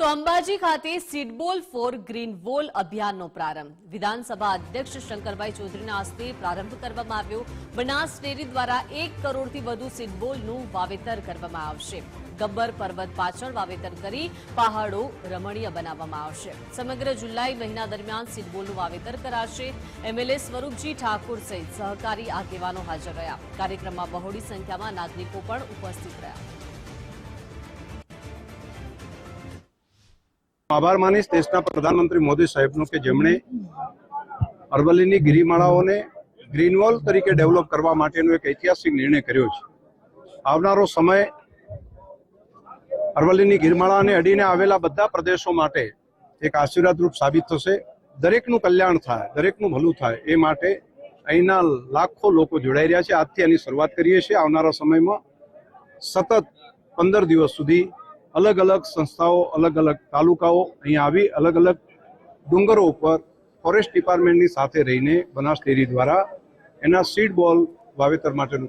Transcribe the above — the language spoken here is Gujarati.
તો અંબાજી ખાતે સીડબોલ ફોર ગ્રીન વોલ અભિયાનનો પ્રારંભ. વિધાનસભા અધ્યક્ષ શંકરભાઈ ચૌધરીના હસ્તે પ્રારંભ કરવામાં આવ્યો. બનાસ ડેરી દ્વારા એક કરોડથી વધુ સીડબોલનું વાવેતર કરવામાં આવશે. ગબ્બર પર્વત પાછળ વાવેતર કરી પહાડો રમણીય બનાવવામાં આવશે. સમગ્ર જુલાઈ મહિના દરમિયાન સીડબોલનું વાવેતર કરાશે. એમએલએ સ્વરૂપજી ઠાકુર સહિત સહકારી આગેવાનો હાજર રહ્યા. કાર્યક્રમમાં બહોળી સંખ્યામાં નાગરિકો પણ ઉપસ્થિત રહ્યા. આભાર માનીશ દેશના પ્રધાનમંત્રી મોદી સાહેબનો કે જેમણે અરવલ્લીની ગિરિમાળાઓને ગ્રીનવોલ તરીકે ડેવલપ કરવા માટેનો એક ઐતિહાસિક નિર્ણય કર્યો છે. આવનારો સમય અરવલ્લીની ગિરિમાળાને અડીને આવેલા બધા પ્રદેશો માટે એક આશીર્વાદરૂપ સાબિત થશે. દરેકનું કલ્યાણ થાય, દરેકનું ભલું થાય એ માટે અહીંના લાખો લોકો જોડાઈ રહ્યા છે. આજથી એની શરૂઆત કરીએ છીએ. આવનારા સમયમાં સતત પંદર દિવસ સુધી અલગ અલગ સંસ્થાઓ, અલગ અલગ તાલુકાઓ અહીંયા આવી અલગ અલગ ડુંગરો ઉપર ફોરેસ્ટ ડિપાર્ટમેન્ટની સાથે રહીને બનાસ ડેરી દ્વારા એના સીડ બોલ વાવેતર માટેનું